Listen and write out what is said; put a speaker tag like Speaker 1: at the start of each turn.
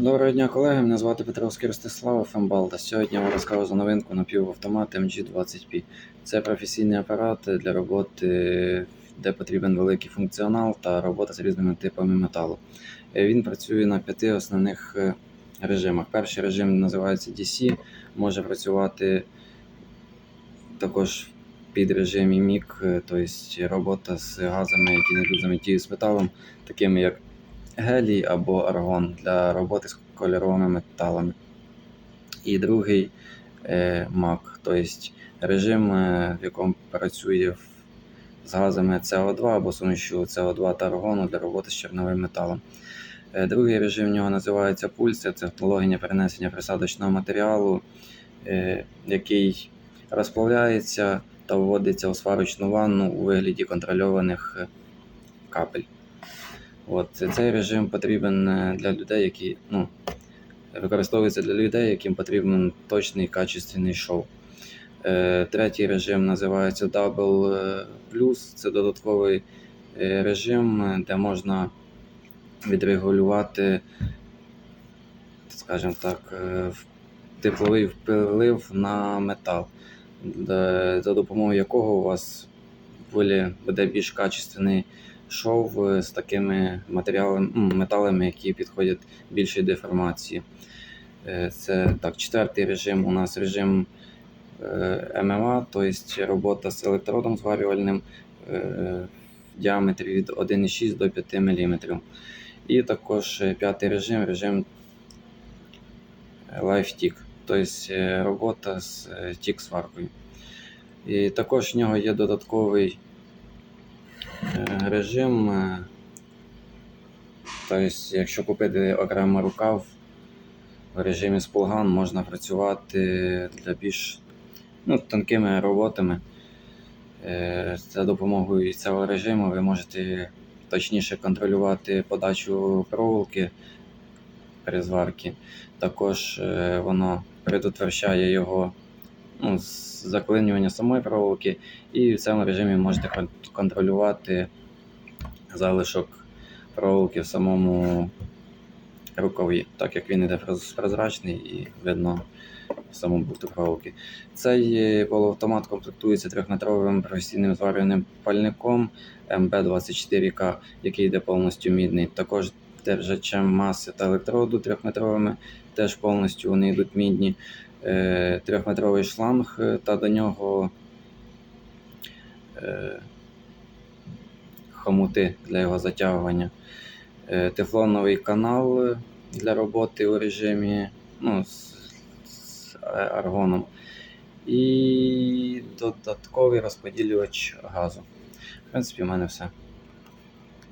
Speaker 1: Доброго дня, колеги. Мене звати Петровський Ростислав Фембалда. Сьогодні я вам розкажу за новинку напівавтомат MG20P. Це професійний апарат для роботи, де потрібен великий функціонал та робота з різними типами металу. Е, Він працює на п'яти основних е, режимах. Перший режим називається DC, може працювати також під режимі MIG, е, тобто робота з газами, які не йдуть взаємодію з металом, такими як гелій або аргон для роботи з кольоровими металами. І другий е, MAC, тобто режим, е, в якому працює з газами СО2 або сумішю СО2 та аргону для роботи з чорновим металом. Е, Другий режим в нього називається пульс, це технологія перенесення присадочного матеріалу, який розплавляється та вводиться у сварочну ванну у вигляді контрольованих капель. От цей режим потрібен е, для людей, які ну, використовується для людей, яким потрібен точний качественний шоу. Е, Третій режим називається Double е, Plus. Це додатковий режим, де можна відрегулювати, скажімо так, тепловий вплив на метал, за допомогою якого у вас буде більш качественний шов е, з такими матеріалами, металами, які підходять більшої деформації. Е, Це так, четвертий режим. У нас режим е, ММА, тобто робота з електродом зварювальним в діаметрі від 1,6 до 5 мм. І також п'ятий режим режим LifeTick, тобто робота з тік-сваркою. І також в нього є додатковий режим. е, Тобто, якщо купити окремо рукав в режимі спулган, можна працювати для більш ну, тонкими роботами. Е, За допомогою цього режиму ви можете точніше контролювати подачу проволоки при зварці. Також е, воно предотвращає його ну, заклинювання самої проволоки, і в цьому режимі можете контролювати залишок проволоки в самому рукаві, так як він іде прозрачний і видно саму бухту проволоки. Цей полуавтомат комплектується трьохметровим професійним зварюваним пальником МБ24К, який йде повністю мідний. Також держачем маси та електроду трьохметровими, теж повністю вони йдуть мідні. Е, Трьохметровий шланг е, та до нього е, хомути для його затягування. Тефлоновий канал для роботи у режимі ну, з, з аргоном. І додатковий розподілювач газу. В принципі, в мене все.